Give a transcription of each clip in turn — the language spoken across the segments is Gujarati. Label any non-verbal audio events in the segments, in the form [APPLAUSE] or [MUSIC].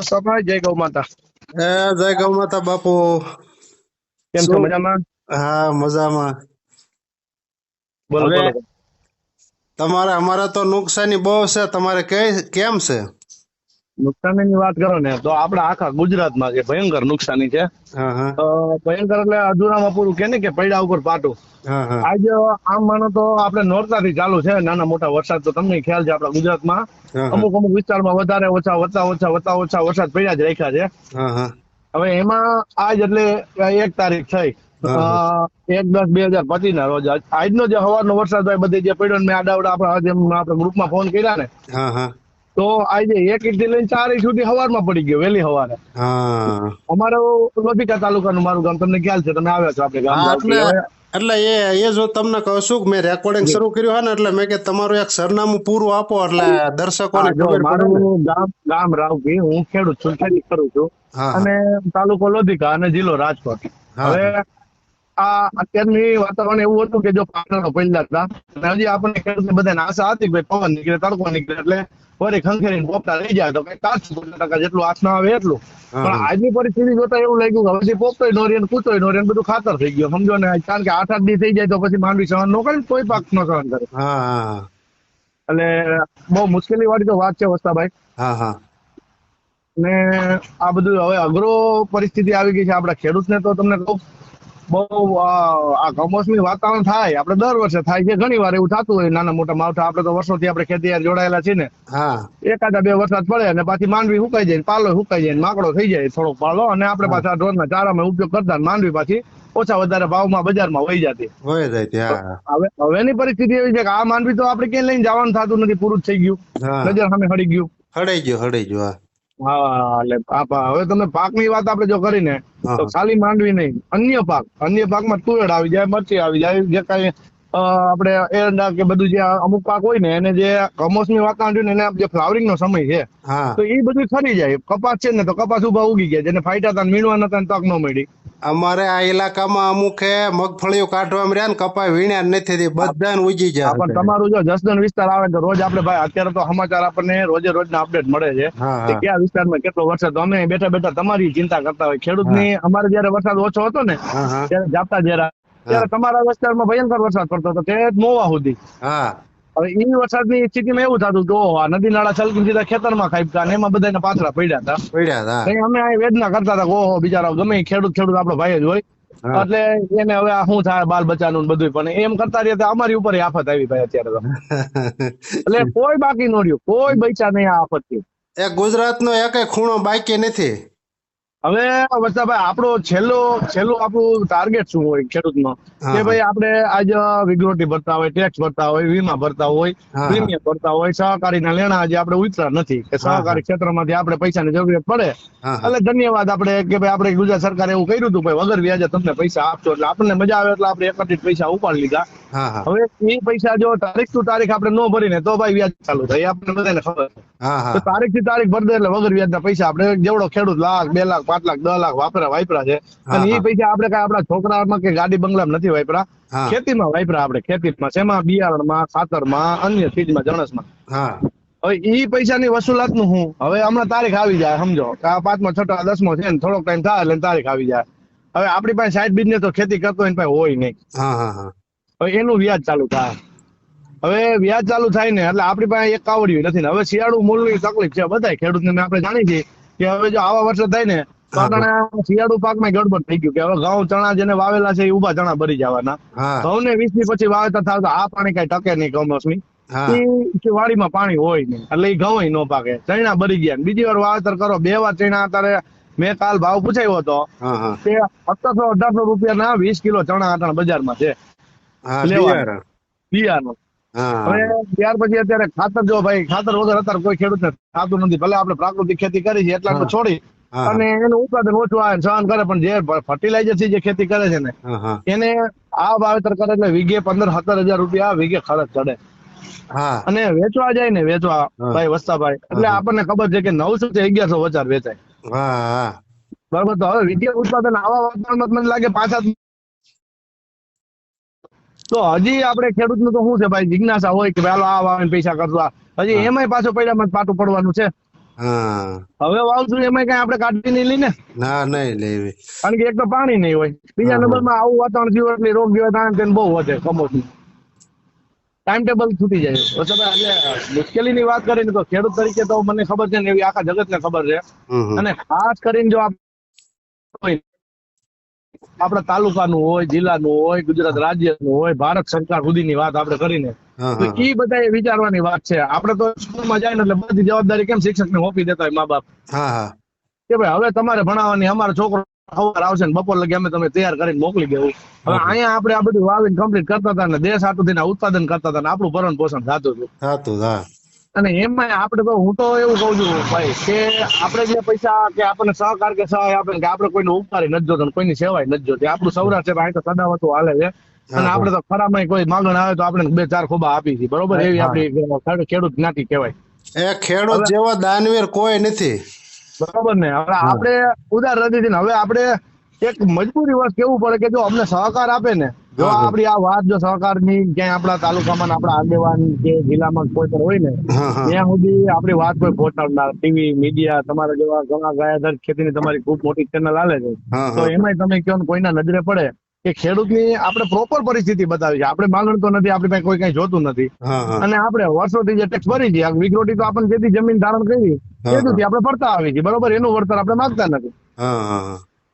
સભાઈ જય ગૌ માતા. એ જય ગૌ માતા બાપુ. કેમ છો મજામાં? હા મજામાં. બોલો તમારે અમારે તો નુકસાની બહુ છે તમારે કે- કેમ છે? નુકસાનીની વાત કરો ને તો આપડા આખા ગુજરાતમાં છે ભયંકર નુકસાની છે ભયંકર એટલે અધૂરામાં પૂરું કે ને કે પૈડા ઉપર પાટું? આજ આમ માનો તો આપણે નોરતાથી ચાલુ છે નાના મોટા વરસાદ તો તમને ખ્યાલ છે આપડા ગુજરાતમાં અમુક અમુક વિસ્તારમાં વધારે ઓછા વધતા ઓછા વધતા ઓછા વરસાદ પડ્યા જ રાખ્યા છે. હવે એમાં આજ એટલે એક તારીખ થઈ. એક દસ બે હજાર પચીસ ના રોજ આજનો જે હવારનો વરસાદ હોય બધી જે પડ્યો ને મેં આડાવડા આપડા જેમ આપણે ગ્રુપમાં ફોન કર્યા ને હા હા. તો આજે એક ઇંચ લઈને ચાર ઇંચ સુધી હવારમાં પડી ગયો વહેલી હવારે અમારો લોધિકા તાલુકાનું મારું ગામ તમને ખ્યાલ છે તમે આવ્યા છો આપણે ગામ એટલે એ એ જો તમને કહું છું કે મેં રેકોર્ડિંગ શરૂ કર્યું હોય ને એટલે મેં કે તમારું એક સરનામું પૂરું આપો એટલે દર્શકોને ખબર મારું ગામ ગામ રાવકી હું ખેડૂત છું ખેતી કરું છું. અને તાલુકો લોધિકા અને જિલ્લો રાજકોટ. હવે આ અત્યારની વાતાવરણ એવું હતું કે જો પાટણો પડ્યા હતા. અને હજી આપણને ખેડૂતને બધાને આશા હતી કે પવન નીકળે તડકો નીકળે એટલે ફરી ખંખેરીને પોપટા લઈ જાય તો કઈ પચાસ ટકા જેટલું આશ ના આવે એટલું. પણ આજની પરિસ્થિતિ જોતા એવું લાગ્યું કે હજી પોપટોય નો રહે ને કૂતોય નો બધું ખાતર થઈ ગયું. સમજો ને કારણ કે આઠ આઠ દી થઈ જાય તો પછી માંડવી સહન નો કરે કોઈ પાક નો સહન કરે. એટલે બહુ મુશ્કેલી વાળી તો વાત છે વસ્તાભાઈ. હા હા. ને આ બધું હવે અઘરો પરિસ્થિતિ આવી ગઈ છે આપણા ખેડૂતને તો તમને કહું. બહુ આ કમોસમી વાતાવરણ થાય. આપણે દર વર્ષે થાય છે. ઘણી વાર એવું થતું હોય નાના મોટા માવઠા. આપણે તો વર્ષોથી આપણે ખેતી જોડાયેલા છીએ ને. એકાદા બે વરસાદ પડે અને પાછી માંડવી સુકાઈ જાય પાલો સુકાઈ જાય માકડો થઈ જાય થોડોક પાલો. અને આપણે. પાછા ડ્રોનના ચારામાં ઉપયોગ કરતા માંડવી પાછી ઓછા વધારે ભાવમાં બજારમાં વહી જતી. જાય ત્યાં હવે હવેની પરિસ્થિતિ એવી છે કે આ માંડવી તો આપણે ક્યાંય લઈને જવાનું થતું નથી. પૂરું થઈ ગયું. નજર સામે હળી ગયું. હડાઈ ગયો હડાઈ ગયો હા એટલે હવે તમે પાકની વાત આપણે જો કરીને તો ખાલી માંડવી નહીં અન્ય પાક. અન્ય પાકમાં તુવેર આવી જાય મરચી આવી જાય જે કઈ આપણે એરંડા કે બધું જે અમુક પાક હોય ને એને જે કમોસમી વાતાવરણ ને એને જે ફ્લાવરિંગ નો સમય છે તો એ બધું ખરી જાય. કપાસ છે ને તો કપાસ ઊભા ઉગી ગયા જેને ફાયટા હતા ને મીણવા નતા તક ન મળી. અમારે આ ઇલાકામાં અમુકે મગફળીઓ કાઢવામાં રહ્યા ને કપાય વીણ્યા નથી બધાને ઉગી જાય પણ તમારું જો જસદન વિસ્તાર આવે તો રોજ આપણે ભાઈ અત્યારે તો સમાચાર આપણને રોજે રોજ ના અપડેટ મળે છે. કે કયા વિસ્તારમાં કેટલો વરસાદ? અમે બેઠા બેઠા તમારી ચિંતા કરતા હોય. ખેડૂતની અમારે જયારે વરસાદ ઓછો હતો ને ત્યારે જાપતા જરા ત્યારે તમારા વિસ્તારમાં ભયંકર વરસાદ પડતો હતો તે મોવા સુધી. હા. હવે એ વરસાદની સ્થિતિમાં એવું થતું કે ઓહો નદી નાળા છલકી સીધા ખેતરમાં ખાઈપતા ને એમાં બધાને પાથરા પડ્યા હતા. પડ્યા હતા અમે આ વેદના કરતા હતા ઓહો બિચારા ગમે ખેડૂત ખેડૂત આપણો ભાઈ જ હોય. એટલે એને હવે આ શું થાય બાલ બચ્ચાનું ને બધું પણ એમ કરતા રહ્યા અમારી ઉપર આફત આવી ભાઈ અત્યારે તો. [LAUGHS] એટલે કોઈ બાકી ન રહ્યું કોઈ બચ્ચા નહીં આ આફતથી એ ગુજરાતનો એક ખૂણો બાકી નથી. હવે વત્સાભાઈ આપણો છેલ્લો છેલ્લું આપણું ટાર્ગેટ શું હોય ખેડૂતનો. કે ભાઈ આપણે આજ વિગ્રોટી ભરતા હોય ટેક્સ ભરતા હોય વીમા ભરતા હોય પ્રીમિયમ ભરતા હોય સહકારીના લેણા આજે આપણે ઉતરા નથી કે સહકારી ક્ષેત્રમાંથી આપણે પૈસાની જરૂરિયાત પડે. એટલે ધન્યવાદ આપણે કે ભાઈ આપણે ગુજરાત સરકારે એવું કર્યું હતું ભાઈ વગર વ્યાજે તમને પૈસા આપશો એટલે આપણને મજા આવે એટલે આપણે એકત્રિત પૈસા ઉપાડી લીધા. હવે એ પૈસા જો તારીખ ટુ તારીખ આપણે ન ભરીને તો ભાઈ વ્યાજ ચાલુ થાય આપણને બધાને ખબર તો તારીખથી તારીખ ભરી દે એટલે વગર વ્યાજના પૈસા આપણે જેવડો ખેડૂત લાખ બે લાખ પાંચ લાખ દસ લાખ વાપરા વાપરા છે. અને એ પૈસા આપણે કઈ આપણા છોકરામાં કે ગાડી બંગલામાં નથી વાપરા હા. ખેતીમાં વાપરા આપણે ખેતીમાં શેમાં બિયારણમાં ખાતરમાં અન્ય ચીજમાં જણસમાં. હા. હવે એ પૈસાની વસૂલાતનું હું હવે હમણાં તારીખ આવી જાય સમજો. કે આ પાંચમો છઠ્ઠો દસમો છે ને થોડોક ટાઈમ થાય એટલે તારીખ આવી જાય. હવે આપણી પાસે સાઈડ બિઝનેસ તો ખેતી કરતો હોય ને પાસે હોય નહીં. હવે એનું વ્યાજ ચાલુ થાય. હવે વ્યાજ ચાલુ થાય ને એટલે આપણી પાસે એક કાવડિયું નથી ને. હવે શિયાળુ મૂળની તકલીફ છે બધાય ખેડૂતને. આપણે જાણીએ છીએ કે હવે જો આવા વર્ષો થાય ને શિયાળુ પાકમાં ગડબડ થઈ ગયું કે હવે ઘઉં ચણા જેને વાવેલા છે એ ઊભા ચણા ભરી જવાના. ઘઉં ને વીસની પછી વાવેતર થાય તો આ પાણી કઈ ટકે નહીં કમોસમી. કે વાડીમાં પાણી હોય નહીં. એટલે એ ઘઉં ન પાકે. ચણા ભરી ગયા બીજી વાર વાવેતર કરો. બે વાર ચણા અત્યારે મેં કાલ ભાવ પૂછાયો હતો કે સત્તરસો અઢારસો રૂપિયાના વીસ કિલો ચણા આટણ બજારમાં છે. બિયારણ. હવે ત્યાર પછી અત્યારે ખાતર જો ભાઈ ખાતર વગર અત્યારે કોઈ ખેડૂતને થતું નથી. ભલે આપણે પ્રાકૃતિક ખેતી કરી છે એટલા. છોડી. અને એનું ઉત્પાદન ઓછું આવે સહન કરે પણ જે ફર્ટિલાઇઝરથી જે ખેતી કરે છે ને એને આ વાવેતર કરે એટલે વીઘે પંદર સત્તર હજાર રૂપિયા વીઘે ખર્ચ ચડે. અને વેચવા જાય ને વેચવા ભાઈ વસ્તાભાઈ. એટલે આપણને ખબર છે કે નવસો થી અગિયારસો વચાર વેચાય. હા તો હવે વિદ્યા ઉત્પાદન આવા વાતાવરણમાં મને લાગે પાછા તો હજી આપણે ખેડૂતનું તો શું છે ભાઈ જિજ્ઞાસા હોય કે હાલો આ વાવે પૈસા કરવા હજી એમાંય પાછો પૈડામાં જ પાટું પડવાનું છે. હવે વાવશું એમાં કઈ આપણે કાઢવી નહીં લઈને. ના નહીં લેવી કારણ કે એક તો પાણી નહીં હોય. બીજા નંબર નંબરમાં આવું વાતાવરણ થયું એટલે રોગ જેવા તાણ તેને બહુ વધે કમોસમી. ટાઈમ ટેબલ છૂટી જાય. તમે આજે મુશ્કેલીની વાત કરીને તો ખેડૂત તરીકે તો મને ખબર છે ને એવી આખા જગતને ખબર છે. અને ખાસ કરીને જો આપ આપણા તાલુકાનું હોય જિલ્લાનું હોય ગુજરાત રાજ્યનું હોય ભારત સરકાર સુધીની વાત આપણે કરીને. તો એ બધા વિચારવાની વાત છે. આપણે તો સ્કૂલમાં જાય ને એટલે બધી જવાબદારી કેમ શિક્ષકને સોંપી દેતા હોય મા બાપ કે ભાઈ હવે તમારે ભણાવવાની અમારો છોકરો સવાર આવશે ને બપોર લગી અમે તમે તૈયાર કરીને મોકલી દેવું હવે. અહીંયા આપણે આ બધું વાવીને કમ્પ્લીટ કરતા હતા ને દેશ થઈને ઉત્પાદન કરતા હતા ને આપણું ભરણ પોષણ થતું હતું. થાતું હા. અને એમાં આપણે તો હું તો એવું કઉ છું ભાઈ કે આપણે જે પૈસા કે આપણને સહકાર કે સહાય આપે કે આપણે કોઈને ઉપકારી નથી જોતો કોઈની સેવાય નથી જોતી. આપણું સૌરાષ્ટ્ર અહીં તો સદાવતું હાલે છે. અને. આપણે તો ખરામાં કોઈ માંગણ આવે તો આપણે બે ચાર ખોબા આપી છે બરોબર? એવી. આપણી ખેડૂત જ્ઞાતિ કહેવાય. એ ખેડૂત જેવો દાનવીર કોઈ નથી. બરોબર ને? હવે આપણે ઉદાર દીધી ને હવે આપણે એક મજબૂરી વર્ષ કેવું પડે કે જો અમને સહકાર આપે ને જો હા. આ વાત જો સહકારની ક્યાંય આપણા તાલુકામાં આપણા આગેવાન કે જિલ્લામાં કોઈ પણ હોય ને ત્યાં સુધી આપણી વાત કોઈ પહોંચાડનાર ટીવી મીડિયા તમારા જેવા ઘણા ગાયાધર ખેતીની તમારી ખૂબ મોટી ચેનલ હાલે છે. તો એમાંય તમે કહો ને કોઈના નજરે પડે કે ખેડૂતની આપણે પ્રોપર પરિસ્થિતિ બતાવી છે. આપણે માંગણ તો નથી આપણી પાસે કોઈ કઈ જોતું નથી. અને આપણે વર્ષોથી જે ટેક્સ ભરી છે વિકરોટી તો આપણને જેથી જમીન ધારણ કરી તેથી આપણે ફરતા આવી છીએ. બરોબર? એનું વળતર આપણે માંગતા નથી.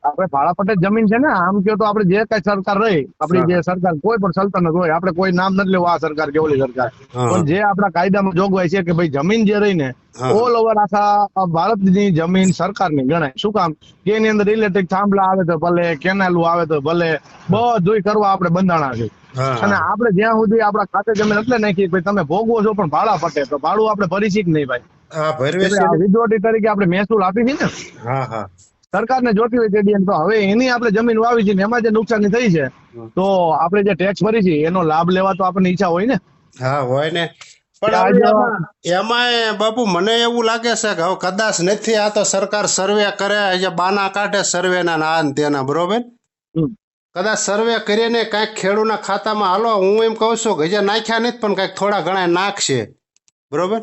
આપણે ભાડા પટ્ટે જમીન છે ને આમ કયો તો આપણે જે કઈ સરકાર રહી આપણી જે સરકાર. કોઈ પણ સલ્તનત હોય આપણે કોઈ નામ નથી લેવું આ સરકાર કે ઓલી સરકાર. પણ જે આપણા કાયદામાં જોગવાઈ છે કે ભાઈ જમીન જે રહી ને ઓલ ઓવર આખા ભારતની જમીન સરકારની ગણાય. શું કામ? કે એની અંદર ઇલેક્ટ્રિક થાંભલા આવે તો ભલે કેનાલું આવે તો ભલે બધુંય કરવા આપણે બંધાણા છે. અને આપણે જ્યાં સુધી આપણા ખાતે જમીન એટલે નાખી ભાઈ તમે ભોગવો છો પણ ભાડા પટે તો ભાડું આપણે ભરી શીખ નહીં ભાઈ. વિદ્રોટી તરીકે આપણે મહેસૂલ આપી છે ને. હા હા. સરકારને જોતી હોય તેડી તો હવે એની આપણે જમીન વાવી છે એમાં જે નુકસાની થઈ છે તો આપણે જે ટેક્સ ભરી છે એનો લાભ લેવા તો આપણને ઈચ્છા હોય ને. હા હોય ને. પણ એમાં બાપુ મને એવું લાગે છે કે હવે કદાચ નથી આ તો સરકાર સર્વે કરે જે બાના કાઢે સર્વે ના ને તેના બરોબર? કદાચ સર્વે કરીને કાંઈક ખેડૂના ખાતામાં હાલો હું એમ કહું છું કે જે નાખ્યા નથી પણ કાંઈક થોડા ઘણા નાખશે. બરોબર?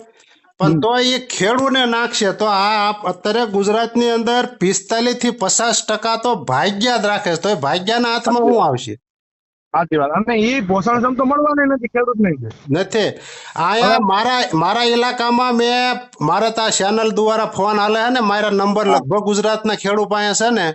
પણ તો એ ખેડૂને નાખશે. તો આ અત્યારે ગુજરાતની અંદર પિસ્તાલીસથી પચાસ ટકા તો ભાગ્યા જ રાખે છે. તો એ ભાગ્યાના હાથમાં શું આવશે? સાચી વાત. અને એ પોષણક્ષમ તો મળવાની નથી ખેડૂત નહીં નથી. આયા મારા મારા ઇલાકામાં મેં મારા ત્યાં ચેનલ દ્વારા ફોન આલે છે ને મારા નંબર લગભગ ગુજરાતના ખેડૂત પાસે છે ને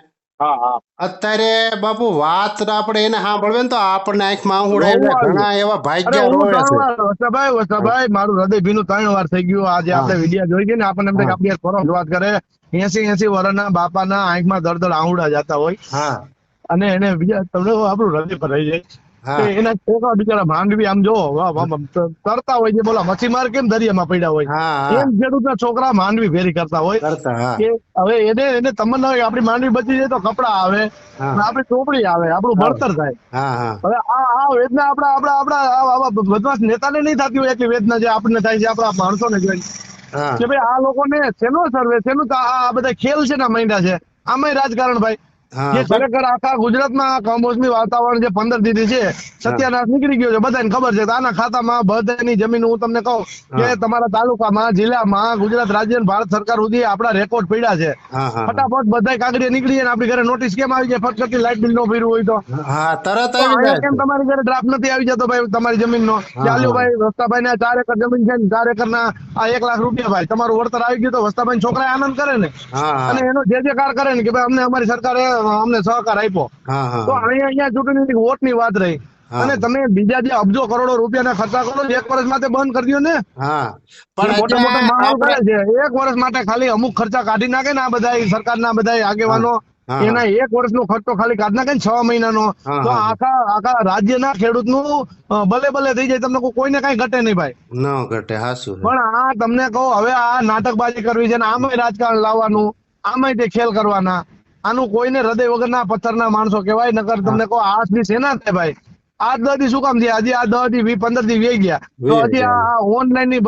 હા હા. અત્યારે બાપુ વાત આપણે એને સાંભળવે ને તો આપણને આંખમાં આંગુડ આવી ઘણા એવા ભાગ્ય રોવે છે. વસાભાઈ વસાભાઈ મારું હૃદય ભીનું ત્રણ વાર થઈ ગયું. આજે આપણે વિડિયા જોઈ ગઈ ને આપણને એમ થાય આપણી ફરક વાત કરે. એસી એસી વર્ષના બાપાના આંખમાં દળ દળ આહુડા જતા હોય. હા. અને એને બીજા તમને આપણું હૃદય ભરાઈ જાય. એના છોકરા બિચારા ભાંડવી આમ જો તરતા હોય છે બોલા મચ્છીમાર કેમ દરિયામાં પડ્યા હોય? એમ ખેડૂતના છોકરા માંડવી ફેરી કરતા હોય કે હવે એને એને તમન્ના હોય આપડી માંડવી બચી જાય તો કપડા આવે આપડી ચોપડી આવે આપણું ભણતર થાય. હવે આ આ વેદના આપડા આપડા આપડા આવા- બદમાશ નેતાને નહીં થતી હોય એટલી વેદના જે આપણને થાય છે આપણા માણસોને જોઈ હા. કે ભાઈ આ લોકોને શેનો સર્વે શેનું આ બધા ખેલ છે ને મહિના છે. આમાં રાજકારણ ભાઈ. જે ખરેખર આખા ગુજરાતમાં કમોસમી વાતાવરણ જે પંદર દીધી છે સત્યાનાશ નીકળી ગયો છે બધાને ખબર છે. આના ખાતામાં બધાની જમીન હું તમને કહું કે તમારા તાલુકામાં જિલ્લામાં ગુજરાત રાજ્ય ભારત સરકાર સુધી આપણા રેકોર્ડ પડ્યા છે. ફટાફટ બધા કાગડીએ નીકળી જાય આપણી ઘરે નોટિસ કેમ આવી જાય? ફટકતી લાઇટ બિલ નો ભર્યું હોય તો. હા તરત આવી જાય. કેમ તમારી ઘરે ડ્રાફ્ટ નથી આવી જતો ભાઈ તમારી જમીન નો હા. ભાઈ વસ્તાભાઈ ના ચાર એકર જમીન છે ને ચાર એકર ના આ એક લાખ રૂપિયા ભાઈ. તમારું વળતર આવી ગયું તો વસ્તાભાઈ છોકરા આનંદ કરે ને. અને એનો જે જે કાર કરે ને કે ભાઈ અમને અમારી સરકારે અમને સહકાર આપ્યો. તો અહીંયા અહીંયા ચૂંટણી વોટની વાત રહી. અને તમે બીજા જે અબજો કરોડો રૂપિયાના ખર્ચા કરો એક વર્ષ માટે બંધ કરી દો ને. પણ મોટા મોટા માણસો કરે છે. એક વર્ષ માટે ખાલી અમુક ખર્ચા કાઢી નાખે ને આ બધા સરકારના બધા આગેવાનો. એના એક વર્ષનો ખર્ચો ખાલી કાઢ નાખે ને છ મહિનાનો. તો આખા આખા રાજ્યના ખેડૂતનું નું ભલે ભલે થઈ જાય તમને કોઈ- કોઈને કઈ ઘટે નહીં ભાઈ. ન ઘટે હાસુ પણ આ તમને કહો હવે આ નાટકબાજી કરવી છે ને આમાંય રાજકારણ લાવવાનું આમાંય તે ખેલ કરવાના. આનું કોઈને હૃદય વગરના પથ્થરના માણસો કહેવાય નકર તમને કહો આ છે સેના થાય ભાઈ? આ દસથી શું કામ થયા? હજી આ દસથી પંદરથી વી ગયા. તો હજી આ ઓનલાઈનની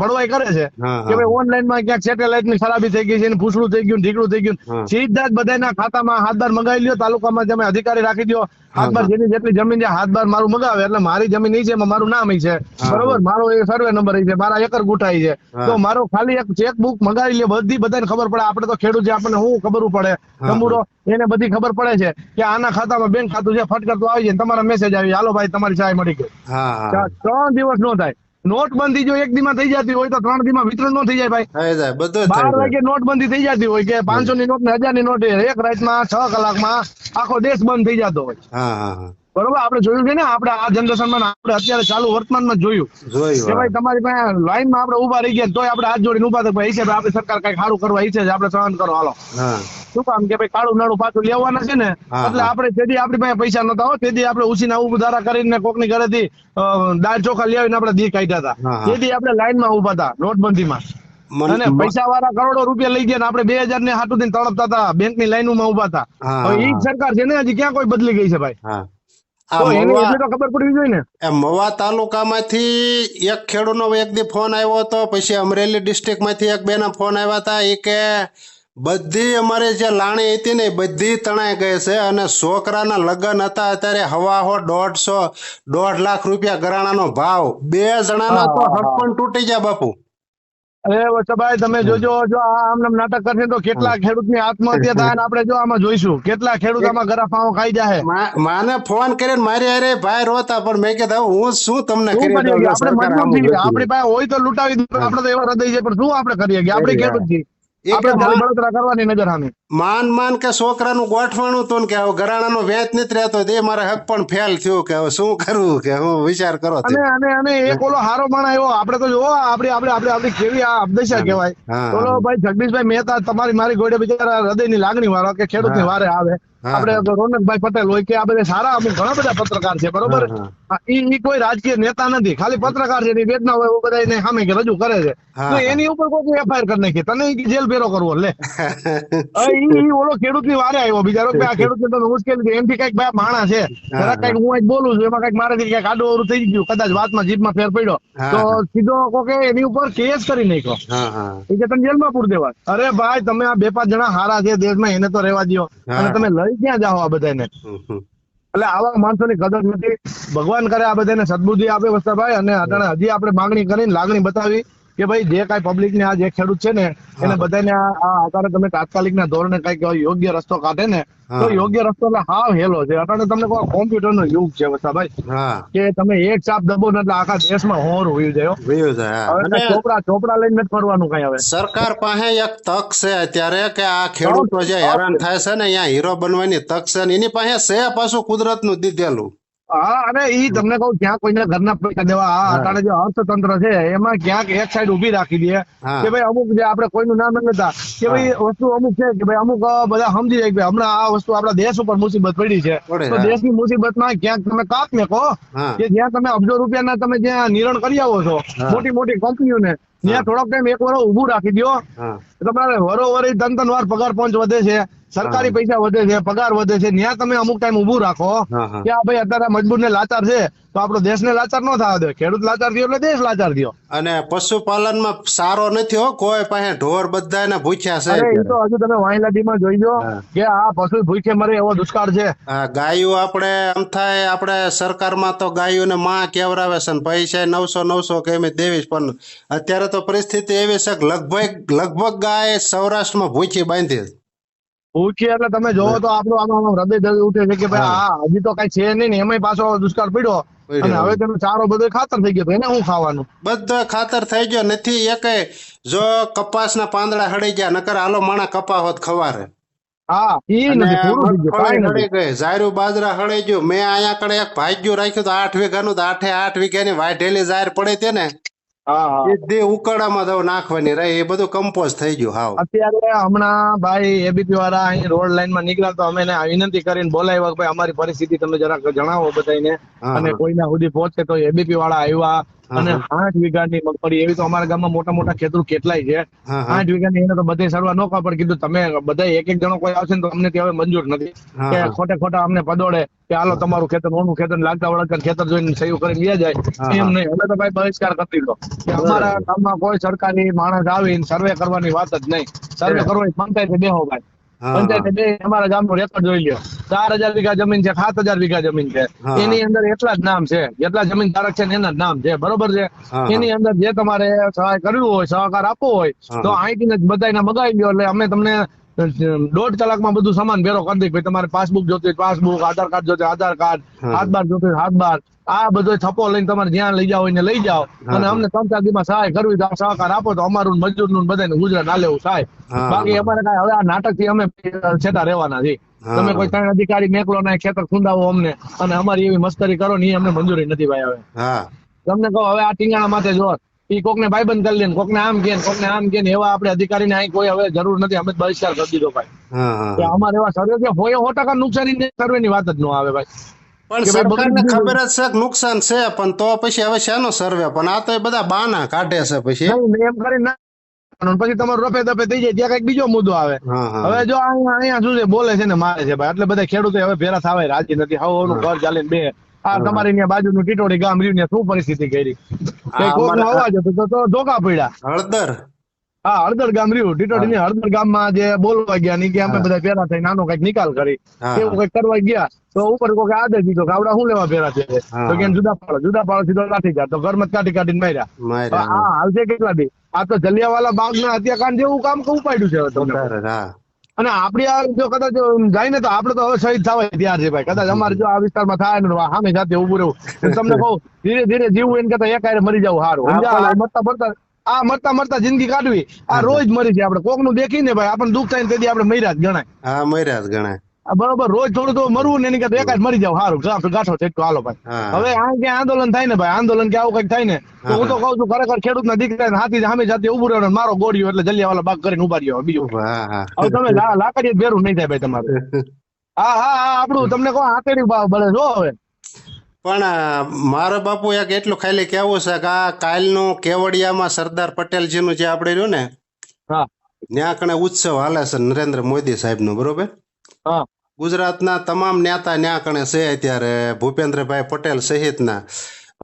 ભળવાઈ કરે છે કે ભાઈ ઓનલાઈનમાં ક્યાંક સેટેલાઇટની ખરાબી થઈ ગઈ છે ફૂસડું થઈ ગયું ઢીકડું થઈ ગયું સીધા જ બધાના ખાતામાં હાથ બાર મગાવી લ્યો તાલુકામાં તમે અધિકારી રાખી દો હાથબાર જેની જેટલી જમીન છે હાથ બાર મારું મગાવે એટલે મારી જમીન એ છે એમાં મારું નામ ઈ છે. બરોબર? મારો એ સર્વે નંબર છે મારા એકર ગુઠા છે. તો મારો ખાલી એક ચેક બુક મગાવી લે બધી બધાને ખબર પડે. આપણે તો ખેડૂત છે આપણને શું ખબર પડે? હા. એને બધી ખબર પડે છે કે આના ખાતામાં બેંક ખાતું છે ફટકરતું આવી જાય તમારા મેસેજ આવી હાલો ભાઈ તમારી સહાય મળી ગઈ. ત્રણ દિવસ નો થાય. નોટબંધી જો એક દીમાં થઈ જતી હોય તો ત્રણ દીમાં વિતરણ નો થઈ જાય ભાઈ. બાર વાગે નોટબંધી થઈ જતી હોય કે પાંચસો ની નોટ ને હજારની નોટ એક રાતમાં છ કલાકમાં આખો દેશ બંધ થઈ જતો હોય. બરોબર? આપણે જોયું છે ને આપણે આ જનરેશનમાં આપણે અત્યારે ચાલુ વર્તમાનમાં જોયું. કે ભાઈ તમારી પાસે લાઈનમાં આપણે ઊભા રહી ગયા તોય આપણે હાથ જોડીને ઊભા થાય. ભાઈ છે આપણી સરકાર કઈ સારું કરવા ઈચ્છે છે આપણે સહન કરો હાલો. શું કામ કે ભાઈ કાળું નાડું પાછું લેવાના છે ને? એટલે. આપણે જેથી આપણી પાસે પૈસા નતા હો તેથી આપણે ઉછીના ઉધારા કરીને કોકની ઘરેથી દાળ ચોખા લઈ આવીને આપણે દી કાઢ્યા હતા. તેથી આપણે લાઈનમાં ઊભા હતા નોટબંધીમાં. અને પૈસા વાળા કરોડો રૂપિયા લઈ ગયા આપણે બે હજાર ને હાટું થઈને તળપતા હતા બેંકની લાઈનમાં ઊભા હતા. એ. સરકાર છે ને હજી ક્યાં કોઈ બદલી ગઈ છે ભાઈ? મવા ને. તાલુકામાંથી એક ખેડૂતનો એક દી ફોન આવ્યો હતો પછી અમરેલી ડિસ્ટ્રિક્ટમાંથી એક બેના ફોન આવ્યા હતા એ કે બધી અમારે જે લાણી હતી ને એ બધી તણાઈ ગઈ છે અને છોકરાના લગ્ન હતા અત્યારે હવાહો દોઢસો દોઢ લાખ રૂપિયા ગરાણાનો ભાવ. બે જણાના તો હા, હા. પણ તૂટી ગયા બાપુ. અરે તમે જોજો જો આમ નામ નાટક કરશે તો કેટલા ખેડૂતની આત્મહત્યા થાય આપડે આપણે જો આમાં જોઈશું. કેટલા ખેડૂત આમાં ગરાફાઓ ખાઈ જાય માને ફોન કરીને મારી અરે ભાઈ રોતા પણ મેં કીધું હું શું તમને કરી આપણે આપણી પાસે હોય તો લૂંટાવી દઉં આપણે તો એવા હૃદય છે પણ શું આપણે કરીએ આપણે ખેડૂત છીએ? માન માન કે છોકરાનું ગોઠવાનું હતું કે હવે ઘરાણાનો વેચ નથી રહેતો તે મારા હક પણ ફેલ થયું કે હવે શું કરવું કે હું વિચાર કરો અને અને અને એક ઓલો હારો માણ આવ્યો. આપણે તો જોવો આપણે આપણે આપણે આપણી કેવી આ અપદશા કહેવાય. ઓલો ભાઈ જગદીશભાઈ મહેતા તમારી મારી ગોડે બિચારા હૃદયની લાગણી વાળો કે ખેડૂતની. વારે આવે. આપણે રોનકભાઈ પટેલ હોય કે આ બધા સારા અમુક ઘણા બધા પત્રકાર છે બરોબર? ઈ કોઈ રાજકીય નેતા નથી. ખાલી પત્રકાર છે એની વેદના હોય એવું બધા એને સામે કે રજૂ કરે છે. તો એની ઉપર કોઈ એફઆઈઆર કરી નાખી. તને જેલ ભેરો કરવો લે. ઈ ઓલો ખેડૂતની વારે આવ્યો બિચારો કે આ ખેડૂત ને તમે મુશ્કેલી છે. એમથી કંઈક ભાઈ માણા છે. જરા કંઈક હું આજ બોલું છું એમાં કંઈક મારાથી કંઈક આડો ઓરું થઈ ગયું. કદાચ વાતમાં જીભમાં ફેર પડ્યો. તો. સીધો કોકે એની ઉપર કેસ કરી નાખ્યો. એ કે તને જેલમાં પૂર દેવા અરે ભાઈ તમે આ બે પાંચ જણા હારા છે દેશમાં એને તો રહેવા દો અને તમે લઈ ક્યાં જાઓ આ બધાને. એટલે આવા માણસોની કદર નથી ભગવાન કરે આ બધાને સદબુદ્ધિ આપે વસ્તાભાઈ અને હજી આપણે માંગણી કરીને લાગણી બતાવી કે ભાઈ જે કાંઈ પબ્લિક ને આ જે ખેડૂત છે ને એને બધાને આ આધારે તમે તાત્કાલિક ના ધોરણે કંઈક યોગ્ય રસ્તો કાઢે ને તો યોગ્ય રસ્તો એટલે હાવ હેલો છે. અટાણે તમને કોઈ કોમ્પ્યુટર નો યુગ છે વસાભાઈ કે તમે એક ચાપ દબો ને એટલે આખા દેશમાં હોર. વયું જાય હવે અને ચોપડા ચોપડા લઈને ફરવાનું કઈ હવે. સરકાર પાસે એક તક છે અત્યારે કે આ ખેડૂતો જે હેરાન થાય છે ને અહીંયા હીરો બનવાની તક છે ને એની પાસે છે પાછું કુદરતનું દીધેલું. હા અને ઈ તમને કહું ક્યાં કોઈને ઘરના પૈસા દેવા. આ અત્યારે જે અર્થતંત્ર છે એમાં ક્યાંક એક સાઈડ ઊભી રાખી દે. કે ભાઈ અમુક જે આપણે કોઈનું નામ નથી લેતા કે ભાઈ વસ્તુ અમુક છે કે ભાઈ અમુક બધા સમજી જાય કે હમણાં આ વસ્તુ આપણા દેશ ઉપર મુસીબત પડી છે. તો. દેશની મુસીબતમાં ક્યાંક તમે કાપ મેકો. કે જ્યાં તમે અબજો રૂપિયાના તમે જ્યાં નિરણ કરી આવો છો. મોટી મોટી કંપનીઓને ત્યાં થોડોક ટાઈમ એક વરો ઉભું રાખી દો તમારે વરો વરી ધન ધન વાર પગાર પંચ વધે છે. સરકારી પૈસા વધે છે પગાર વધે છે ત્યાં તમે અમુક ટાઈમ ઉભું રાખો. કે આ ભાઈ અત્યારે મજબૂર ને લાચાર છે તો આપણો દેશને લાચાર ન થવા દે. ખેડૂત લાચાર થયો એટલે દેશ લાચાર થયો. અને પશુપાલનમાં સારો નથી હો કોઈ પાસે ઢોર બધાને ભૂખ્યા છે એ તો હજુ તમે વાહિલાદીમાં જોઈજો હા. કે આ પશુ ભૂખે મરે એવો દુષ્કાળ છે. ગાયો આપણે આમ થાય આપણે સરકારમાં તો ગાયોને માં કેવરાવે છે ને પૈસા નવસો નવસો કે એમ દેવી પણ અત્યારે તો પરિસ્થિતિ એવી છે કે લગભગ લગભગ ગાય સૌરાષ્ટ્રમાં ભૂખી બાંધી ભૂખી એટલે તમે જોવો તો આપણું આમ આમ હૃદય દળી ઉઠે છે કે ભાઈ. આ હજી તો કઈ છે નહીં ને એમાંય પાછો દુષ્કાળ પડ્યો. અને હવે તેનો ચારો બધો ખાતર થઈ ગયો એને હું ખાવાનું? બધો ખાતર થઈ ગયો. નથી એક જો કપાસના પાંદડા હળી ગયા નકર હાલો માણા કપા હોત ખવારે. હા ઈ નથી પૂરું થઈ ગયું હળી નથી જાયરું બાજરા હળી ગયું. મેં અહીંયા કડે એક ભાગ્યું રાખ્યું તો આઠ વીઘાનું તો આઠે આઠ વીઘાની વાઢેલી જાહેર પડે તે ને. હા હા. સીધી ઉકળામાં નાખવાની રહી એ બધું કમ્પોઝ થઈ ગયું હાવ. અત્યારે હમણાં ભાઈ એબીપી વાળા અહીં રોડ લાઈનમાં નીકળ્યા તો અમે વિનંતી કરીને બોલાવ્યા ભાઈ અમારી પરિસ્થિતિ તમે જરાક જણાવો બધાને અને. કોઈના સુધી પહોંચે તો એબીપી વાળા આવ્યા અને આઠ વીઘાની મગફળી એવી તો અમારા ગામમાં મોટા મોટા ખેતરો કેટલાય છે. આઠ વીઘાની એને તો બધે સરવા ન પણ કીધું તમે બધા એક એક જણો કોઈ આવશે ને તો અમને ત્યાં મંજૂર નથી. કે ખોટે ખોટા અમને પદોડે કે હાલો તમારું ખેતર ઓનું ખેતર લાગતા વળગતા ખેતર જોઈને સહયોગ કરીને લઈ જાય. એમ નહીં. અમે તો ભાઈ બહિષ્કાર કરી દીધો. કે અમારા ગામમાં કોઈ સરકારી માણસ આવીને સર્વે કરવાની વાત જ નહીં. સર્વે કરવો હોય પંચાયતે બેહો ભાઈ. પંચાયતે બે અમારા ગામનો રેકોર્ડ જોઈ લ્યો. ચાર હજાર વીઘા જમીન છે સાત હજાર વીઘા જમીન છે. એની અંદર એટલા જ નામ છે. જેટલા જમીન ધારક છે એના જ નામ છે. બરોબર છે? એની અંદર જે તમારે સહાય કરવી હોય સહકાર આપવો હોય. તો અહીંથી જ બધાને મગાવી લ્યો. એટલે અમે તમને દોઢ કલાકમાં બધું સામાન ભેરો કરી દે ભાઈ તમારે પાસબુક જોતી પાસબુક આધાર કાર્ડ જોતી આધાર કાર્ડ. હાથ બાર જોતી હાથ બાર આ બધો થપ્પો લઈને તમારે જ્યાં લઈ જાવ એને લઈ જાઓ. અને અમને દિવસમાં સહાય કરવી તો સહકાર આપો તો અમારું મજૂરનું બધાને ગુજરાત ના લેવું સહાય બાકી અમારે કાંઈ હવે આ નાટકથી અમે છેટા રહેવાના છીએ. તમે કોઈ ત્રણ અધિકારી મેકલો ના ખેતર ખુંદાવો અમને અને અમારી એવી મસ્કરી કરો ને એ અમને મંજૂરી નથી ભાઈ હવે. તમને કહો હવે આ ટીંગાણા માથે જો ઈ કોકને ભાઈબંધ કરી લે ને કોકને આમ કે ને કોકને આમ કે ને એવા આપણે અધિકારીને અહીં કોઈ હવે જરૂર નથી. અમે બહિષ્કાર કરી દીધો ભાઈ. હા હા. કે અમારે એવા સર્વે કે હોય સો ટકા નુકસાની સર્વે ની વાત જ ન આવે ભાઈ. પણ સરકારને ખબર જ છે નુકસાન છે પણ તો પછી હવે શેનો સર્વે? પણ આ તો એ બધા બાના કાઢે છે પછી. એમ કરી ના પછી તમારું રફે દફે થઈ જાય ત્યાં કંઈક બીજો મુદ્દો આવે. હવે જો અહીંયા અહીંયા શું છે બોલે છે ને મારે છે ભાઈ. એટલે બધા ખેડૂતો હવે ભેરા થાય રાજી નથી. હવે ઘર ચાલીને બે. આ તમારી ત્યાં બાજુનું ટીટોડી ગામ રહ્યું ને શું પરિસ્થિતિ કરી? કઈ કોકનો અમારા- અવાજ હતો તો- તો ધોકા પડ્યા. હળદર? હા હળદર ગામ રહ્યું. ટીટોડી હળદર ગામમાં જે બોલવા ગયા ની કે અમે બધા ભેરા થઈ નાનો કંઈક નિકાલ કરી. એવું કંઈક કરવા ગયા. તો ઉપર કોઈ આદર દીધો કે આવડા શું લેવા ભેરા છે? તો કે જુદા પાડો? જુદા પાડો સીધો લાઠી જાય તો ઘરમાં જ કાઢી કાઢીને માર્યા. હા. હાલ છે કેટલા દી? આ તો જલિયાવાલા બાગ ના હત્યાકાંડ જેવું કામ ઉપાડ્યું છે અને આપડી આ જો કદાચ જાય ને તો આપડે તો હવે શહીદ થવા તૈયાર છે ભાઈ. કદાચ અમારે જો આ વિસ્તારમાં થાય ને સામે સાથે ઉભું રહેવું. તમને કહું ધીરે ધીરે જીવવું એને કરતા એક મરી જવું સારું મરતા મરતા આ મરતા મરતા જિંદગી કાઢવી. આ રોજ મરી છે કોકનું દેખીને ભાઈ આપણને દુઃખ થાય ને તેથી આપડે મર્યા જ ગણાય. હા મર્યા જ ગણાય. બરોબર રોજ થોડું તો મરવું ને એની કરતા એકાદ મરી જાવ. સારું ગાંઠો છેટકો. હાલો ભાઈ. હવે આ ક્યાં આંદોલન થાય ને ભાઈ? આંદોલન કે આવું કંઈક થાય ને? તો હું તો કઉ છું ખરેખર ખેડૂતના દીકરા હાથી સામે જાતે ઉભું રહ્યો ને મારો ગોળ્યો એટલે જલિયાવાલા બાગ કરીને ઊભા રહ્યો. બીજું હવે તમે લા- લાકડીએ ભેરું નહીં થાય ભાઈ તમારે. હા હા હા આપણું તમને કહો હાથેડી ભાવ બળે જો હવે. પણ મારો બાપુ એક એટલું ખાલી કેવું છે કે આ કાલનું કેવડિયામાં સરદાર પટેલજીનું જે આપણે રહ્યું ને હા. ત્યાં કણે ઉત્સવ હાલે છે નરેન્દ્ર મોદી સાહેબનો બરોબર? ગુજરાતના તમામ નેતા ન્યા કણે છે અત્યારે ભૂપેન્દ્રભાઈ પટેલ સહિતના.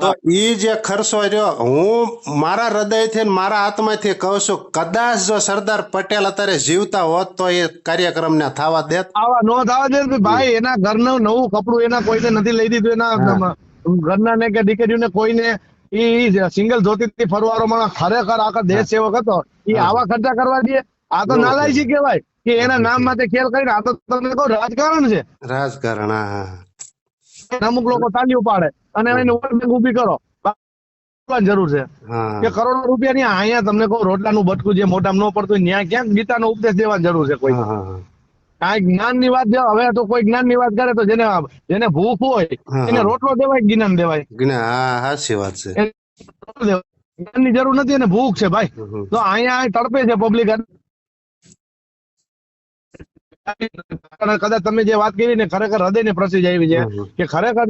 તો એ જે ખર્ચો રહ્યો હું મારા હૃદયથી મારા આત્માથી કહું છું કદાચ જો સરદાર પટેલ અત્યારે જીવતા હોત તો એ કાર્યક્રમને થવા દે આવા નો થવા દે ભાઈ એના ઘરનું નવું કપડું એના કોઈને નથી લઈ દીધું એના ઘરના ને કે દીકરીઓને કોઈને એ સિંગલ ધોતી ફરવારો માણસ ખરેખર આખા દેશ સેવક હતો એ આવા ખર્ચા કરવા દે. આ તો નાલાયકી કહેવાય. કે એના નામ માટે ખેલ કરીને આ તો તમને કહો રાજકારણ છે. રાજકારણ હા અમુક લોકો તાલીઓ પાડે અને એને વોટ બેંક ઊભી કરો. જરૂર છે. કે કરોડો રૂપિયા ની અહીંયા તમને કહું રોટલાનું બટકું જે મોટામાં ન પડતું ત્યાં ક્યાંક ગીતાનો ઉપદેશ દેવાની જરૂર છે કોઈ. કાંઈ જ્ઞાનની વાત હવે તો કોઈ જ્ઞાનની વાત કરે તો જેને જેને ભૂખ હોય એને રોટલો દેવાય જ્ઞાન દેવાય? જ્ઞાનની વાત છે. જરૂર નથી એને ભૂખ છે ભાઈ. તો અહીંયા તડપે છે પબ્લિક કદાચ તમે જે વાત કરી ને ખરેખર હૃદય ને પ્રસી જાય છે. કે ખરેખર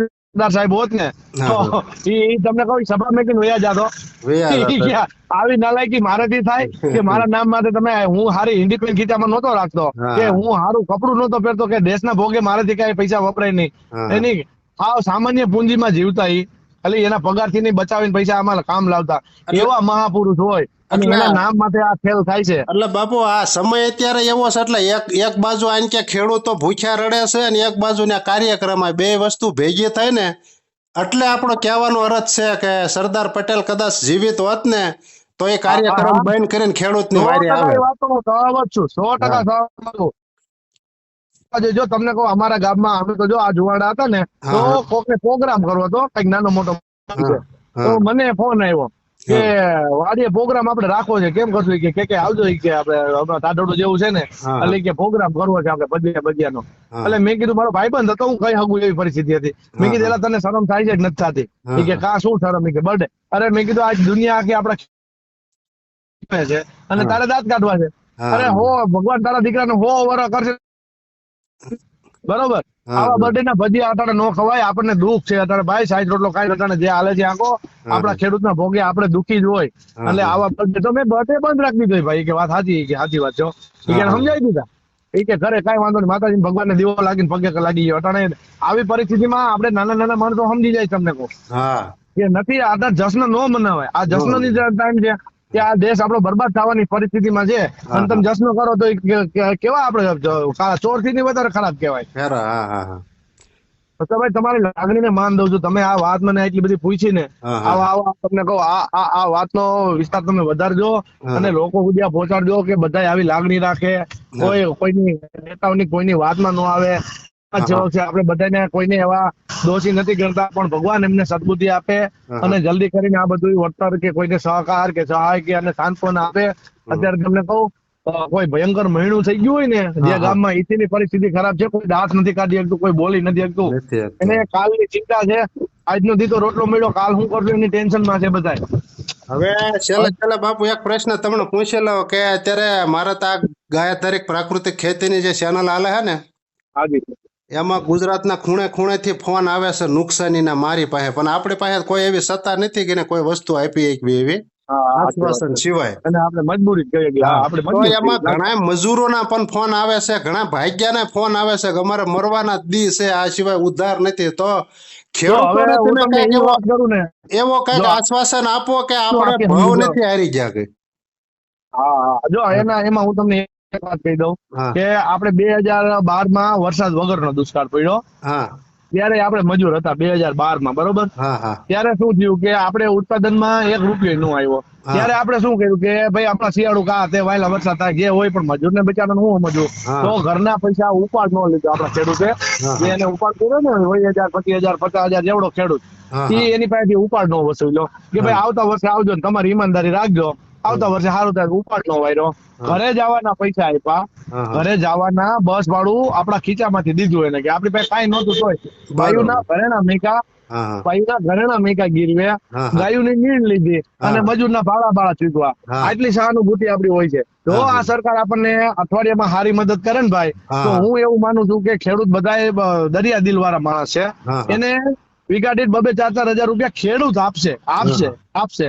સાહેબ હોત ને તો ઈ તમને કહું સભા મેં જાતો વયા જતા. આવી નલાયકી મારાથી થાય કે મારા નામ માટે તમે હું હારી ઇન્ડિપેન્ડન્ટ ખીચામાં નહોતો રાખતો કે હું હારું કપડું નહોતો પહેરતો કે દેશના ભોગે મારાથી કઈ પૈસા વપરાય નહીં. એની સાવ સામાન્ય પૂંજીમાં જીવતા ઈ ખાલી એના પગારથી નહીં બચાવીને પૈસા આમાં કામ લાવતા. એવા મહાપુરુષ હોય અને એના નામ માટે આ ખેલ થાય છે. એટલે બાપુ આ સમય અત્યારે એવો છે એટલે એક એક બાજુ આને કે ખેડૂતો ભૂખ્યા રડે છે અને એક બાજુ ને કાર્યક્રમ બે વસ્તુ ભેગી થાય ને એટલે આપણો કહેવાનો અર્થ છે કે સરદાર પટેલ કદાચ જીવિત હોત ને તો એ કાર્યક્રમ. બંધ કરીને ખેડૂતની વારી આવે. સો ટકા આજે જો તમને કહું અમારા ગામમાં અમે તો જો આ જુવાડા હતા ને તો. કોકને પ્રોગ્રામ કરવો હતો કંઈક નાનો મોટો તો મને ફોન આવ્યો કે વાડીએ પ્રોગ્રામ આપણે રાખવો છે કેમ કરશું કે કે કે આવજો કે આપણે હમણાં તાડોડું જેવું છે ને એટલે કે પ્રોગ્રામ કરવો છે આપણે ભજીયા ભજીયાનો. હા. એટલે મેં કીધું મારો ભાઈ બંધ હતો હું કઈ હગું એવી પરિસ્થિતિ હતી. મેં કીધું એલા તને શરમ થાય છે કે નથી થતી? કે કા શું શરમ? કે બર્થડે. અરે મેં કીધું આજ દુનિયા આખી આપડા છે અને તારે દાંત કાઢવા છે. અરે હો ભગવાન તારા દીકરાનો હો વર કરશે. બરોબર. આવા બર્થડે ના ભજીયા અત્યારે નો ખવાય આપણને દુઃખ છે અત્યારે ભાઈ સાઈડ રોટલો ખાઈ અત્યારે જે હાલે છે આખો આપણા ખેડૂતના ભોગે આપણે દુઃખી જ હોય. એટલે આવા બર્થડે તો મેં બર્થડે બંધ રાખી દીધો ભાઈ. કે વાત સાચી કે સાચી વાત છો એ કે. સમજાવી દીધા. એ કે ઘરે કઈ વાંધો નહીં માતાજી ભગવાન ને દીવો લાગીને પગે લાગી ગયો. અટાણે આવી પરિસ્થિતિમાં આપણે નાના નાના માણસો સમજી જાય તમને કહું. કે નથી આ જશ્ન નો મનાવાય. આ જશ્નની ટાઈમ છે કે આ દેશ આપણો બરબાદ થવાની પરિસ્થિતિમાં છે. અને તમે જશ્ન કરો તો કેવા આપણે ચોરથી વધારે ખરાબ કહેવાય. તો ભાઈ તમારી લાગણીને માન દઉં છું. તમે આ વાત મને એટલી બધી પૂછી ને. આવા આવા તમને કહું આ આ આ વાતનો વિસ્તાર તમે વધારજો અને લોકો સુધી આ પહોંચાડજો કે બધા આવી લાગણી રાખે. કોઈ કોઈની નેતાઓની કોઈની વાતમાં ન આવે. આ જેવો છે. આપણે બધાને કોઈને એવા દોષી નથી ગણતા પણ ભગવાન એમને સદબુદ્ધિ આપે અને જલ્દી કરીને આ બધું વળતર કે કોઈને સહકાર કે સહાય કે અને સાંત્વના આપે. અત્યારે તમને કહું કોઈ ભયંકર મહિનું થઈ ગયું હોય ને જે હા. ગામમાં ઈતીની પરિસ્થિતિ ખરાબ છે કોઈ દાંત નથી કાઢી શકતું કોઈ બોલી નથી શકતું. એને કાલની ચિંતા છે. આજનો દીધો રોટલો મળ્યો કાલ શું કરશું? એની ટેન્શનમાં છે બધા હવે છેલ્લે છેલ્લે બાપુ એક પ્રશ્ન તમને પૂછેલો કે અત્યારે મારા તા ગાય તારીખ પ્રાકૃતિક ખેતીની જે ચેનલ હાલે છે ને હાજી. એમાં ગુજરાતના ખૂણે ખૂણેથી ફોન આવે છે નુકસાનીના મારી પાસે. પણ આપણે પાસે કોઈ એવી સત્તા નથી કે કોઈ વસ્તુ આપી એકવી એવી. આશ્વાસન સિવાય. અને આપણે મજબૂરી કે આપણે એમાં ઘણા મજૂરોના પણ ફોન આવે છે ઘણા ભાગ્યાના ફોન આવે છે કે અમારે મરવાના દી છે આ સિવાય ઉદ્ધાર નથી. તો ખેડૂતોને એવો ને. કંઈક આશ્વાસન આપો કે આપણે ભાવ નથી હારી ગયા કઈ હા. જો એના એમાં હું તમને વાત કહી દઉં કે આપણે બે હજાર બારમાં વરસાદ વગરનો દુષ્કાળ પડ્યો. ત્યારે આપણે મજૂર હતા બે હજાર બારમાં બરોબર ત્યારે શું થયું કે આપણે ઉત્પાદનમાં એક રૂપિયો નો આવ્યો. ત્યારે આપણે શું કર્યું કે ભાઈ આપણા શિયાળુ કા તે વાયલા વરસાદ થાય જે હોય પણ મજૂર ને બચારાને હું મજૂર. તો ઘરના પૈસા ઉપાડ ન લીધો આપણા ખેડૂતે. એને ઉપાડ કર્યો ને હોય હજાર પચીસ હજાર પચાસ હજાર જેવડો ખેડૂત એ એની પાસેથી ઉપાડ નો વસૂલ્યો. કે ભાઈ આવતા વર્ષે આવજો ને તમારી ઈમાનદારી રાખજો. આવતા વર્ષે સારું થાય ઉપાડ નો વાયરો. ઘરે જવાના પૈસા આપ્યા. ઘરે જવાના બસ ભાડું આપણા ખીચામાંથી દીધું એને કે આપડી પાસે કઈ નતું તોય. ભાઈઓના ઘરેણા મેકા પૈસા ઘરેણા મેકા ગીરવે. ગાયું ની નીણ લીધી અને મજૂરના ભાડા ભાડા ચૂકવા. આટલી સહાનુભૂતિ આપડી હોય છે. જો. આ સરકાર આપણને અઠવાડિયામાં સારી મદદ કરે ને ભાઈ તો હું. એવું માનું છું કે ખેડૂત બધા દરિયા દિલ વાળા માણસ છે. એને વિઘાટીત બબે ચાર ચાર હજાર રૂપિયા ખેડૂત આપશે આપશે આપશે.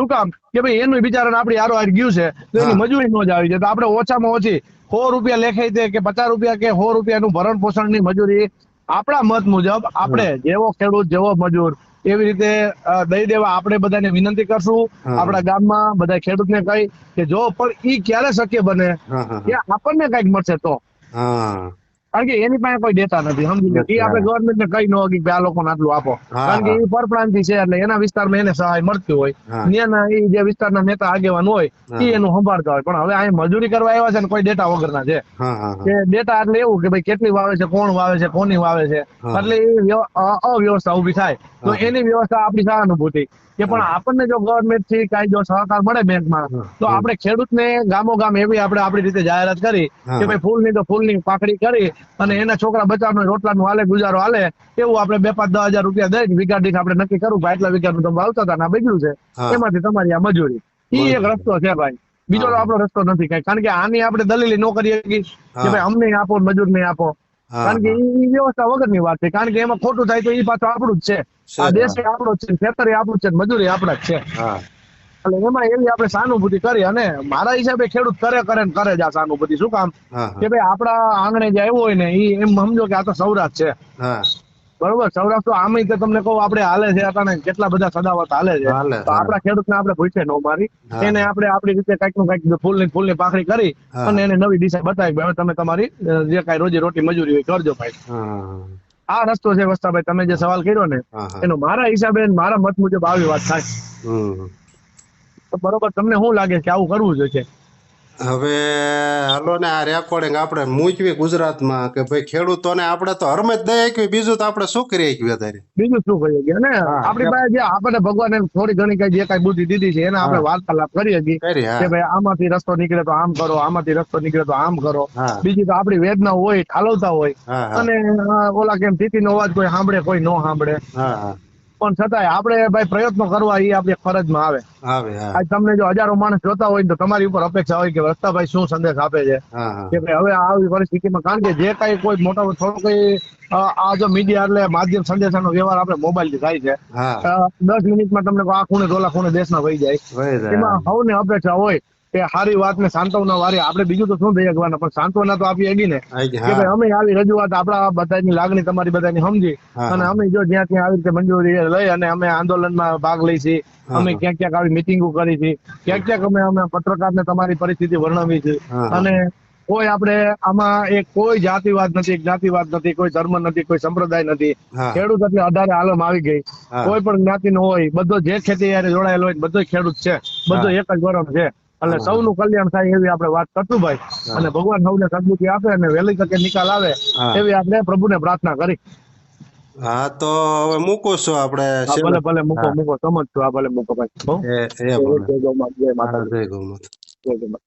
શું કામ? કે ભાઈ એનું બિચારાને આપણી હારો હાર ગયું છે તો એની મજૂરી નો જ આવી જાય. તો આપણે ઓછામાં ઓછી સો રૂપિયા લેખાઈ દે કે પચાસ રૂપિયા કે સો રૂપિયાનું ભરણ પોષણની મજૂરી. આપણા મત મુજબ આપણે જેવો ખેડૂત જેવો મજૂર એવી રીતે દઈ દેવા આપણે બધાને વિનંતી કરશું. આપણા ગામમાં બધા ખેડૂતને કહી કે જો પણ ઈ ક્યારે શક્ય બને કે આપણને કંઈક મળશે તો. હા. કારણ કે એની પાસે કોઈ ડેટા નથી સમજી લો. એ આપણે. ગવર્મેન્ટ ને કઈ ન હોય કે આ લોકોને આટલું આપો. કારણ કે એ પરપ્રાંતિ છે એટલે એના વિસ્તારમાં એને સહાય મળતી હોય. ત્યાંના એ જે વિસ્તારના નેતા આગેવાન હોય એ એનું સંભાળતા હોય પણ હવે અહીં મજૂરી કરવા આવ્યા છે ને કોઈ ડેટા વગરના છે. કે ડેટા એટલે એવું કે ભાઈ કેટલી વાવે છે કોણ વાવે છે કોની વાવે છે. એટલે એ અવ્યવસ્થા ઊભી થાય. તો એની વ્યવસ્થા આપણી સહાનુભૂતિ. કે પણ આપણને જો ગવર્મેન્ટથી કઈ જો સહકાર મળે બેંકમાં હા. તો આપણે ખેડૂતને ગામો ગામ એવી આપણે આપણી રીતે જાહેરાત કરી કે ભાઈ ફૂલની તો ફૂલની પાકડી કરી અને એના છોકરા બચાવનો રોટલાનું હાલે ગુજારો હાલે એવું આપણે બે પાંચ દસ હજાર રૂપિયા દઈ વીઘા દીઠ આપણે નક્કી કરું ભાઈ આટલા વીઘાનું તમે વાવતા હતા ને બગડ્યું છે. એમાંથી તમારી આ મજૂરી. એ એક રસ્તો છે ભાઈ. બીજો તો આપણો રસ્તો નથી કઈ. કારણ કે આની આપણે દલીલી નો કરી શકીએ કે ભાઈ અમને આપો મજૂર ને આપો. કારણ કે એ ઈ વ્યવસ્થા વગરની વાત છે. કારણ કે એમાં ખોટું થાય તો એ પાછું આપણું જ છે, આ દેશ આપણો છે ખેતર આપણું છે મજૂરી આપણા જ છે. એટલે એમાં એવી આપણે સહાનુભૂતિ કરી અને મારા હિસાબે ખેડૂત કરે કરે ને કરે જ આ સહાનુભૂતિ. શું કામ? કે ભાઈ આપણા આંગણે જે આવ્યો હોય ને એ એમ સમજો કે આ તો સૌરાષ્ટ્ર છે. બરોબર? સૌરાષ્ટ્ર આમે તો તમને કહું આપણે હાલે છે અટાણે કેટલા બધા સદાવત હાલે છે. તો. આપણા ખેડૂતને આપણે ભૂસે નો મારી. એને આપણે આપણી રીતે કંઈકનું કંઈક ફૂલની ફૂલની પાખરી કરી અને એને નવી દિશા બતાવી. હવે તમે તમારી જે કઈ રોજી રોટી મજૂરી હોય કરજો ભાઈ. આ રસ્તો છે વસ્તાભાઈ તમે જે સવાલ કર્યો ને. એનો મારા હિસાબે મારા મત મુજબ આવી વાત થાય. તો બરોબર તમને શું લાગે કે આવું કરવું જોઈએ? હવે હાલો ને આ રેકોર્ડિંગ આપણે મૂકવી ગુજરાતમાં કે ભાઈ ખેડૂતોને આપણે તો હરમે જ દઈ શકવી બીજું તો આપણે શું કરી શકીએ અત્યારે? બીજું શું કરી કે ને? આપણી પાસે જે આપણને ભગવાને થોડી ઘણી કઈ જે કઈ બુદ્ધિ દીધી છે એને આપણે. વાર્તાલાપ કરી હતી કે ભાઈ આમાંથી રસ્તો નીકળે તો આમ કરો આમાંથી રસ્તો નીકળે તો આમ કરો. બીજી તો આપણી વેદના હોય ઠાલવતા હોય. અને ઓલા કેમ ટીટી નો અવાજ કોઈ સાંભળે કોઈ નો સાંભળે. પણ છતાંય આપણે ભાઈ પ્રયત્નો કરવા એ આપણી ફરજમાં આવે. આવે આજ તમને જો હજારો માણસ જોતા હોય તો તમારી ઉપર અપેક્ષા હોય કે રસ્તાભાઈ શું સંદેશ આપે છે. કે ભાઈ હવે આવી પરિસ્થિતિમાં કારણ કે જે કઈ કોઈ મોટો થોડો કઈ આ જો મીડિયા એટલે માધ્યમ સંદેશાનો વ્યવહાર આપણે મોબાઈલથી થાય છે. દસ મિનિટમાં તમને આ ખૂણે ટોલા ખૂણે દેશના વહી જાય. એમાં સૌને અપેક્ષા હોય કે સારી વાત ને સાંત્વના વારી. આપણે બીજું તો શું થઈ શકવાના પણ સાંત્વના તો આપી હગી ને કે ભાઈ અમે આવી રજૂઆત આપણા બધાની લાગણી તમારી બધાની સમજી. અને અમે જો જ્યાં ત્યાં આવી રીતે મંજૂરી લઈ અને અમે આંદોલનમાં ભાગ લઈ છીએ. અમે ક્યાંક ક્યાંક આવી મિટિંગો કરી છે ક્યાંક ક્યાંક અમે અમે પત્રકારને તમારી પરિસ્થિતિ વર્ણવી છે. અને કોઈ આપણે આમાં એક કોઈ જાતિવાદ નથી જ્ઞાતિવાદ નથી કોઈ ધર્મ નથી કોઈ સંપ્રદાય નથી. ખેડૂત એટલે અઢારે આલમ આવી ગઈ. કોઈ પણ જ્ઞાતિ નો હોય. બધો જે ખેતી જોડાયેલો હોય બધો ખેડૂત છે. બધો એક જ વરણ છે. એટલે. સૌનું કલ્યાણ થાય એવી આપણે વાત કરતું ભાઈ. અને ભગવાન સૌને સદબુદ્ધિ આપે અને વહેલી તકે નિકાલ આવે એવી આપણે પ્રભુને પ્રાર્થના કરી. હા તો હવે મૂકો છું આપણે ભલે ભલે મૂકો મૂકો સમજ છું. હા ભલે મૂકો ભાઈ. જય ગૌ માતા, જય ગૌ માતા.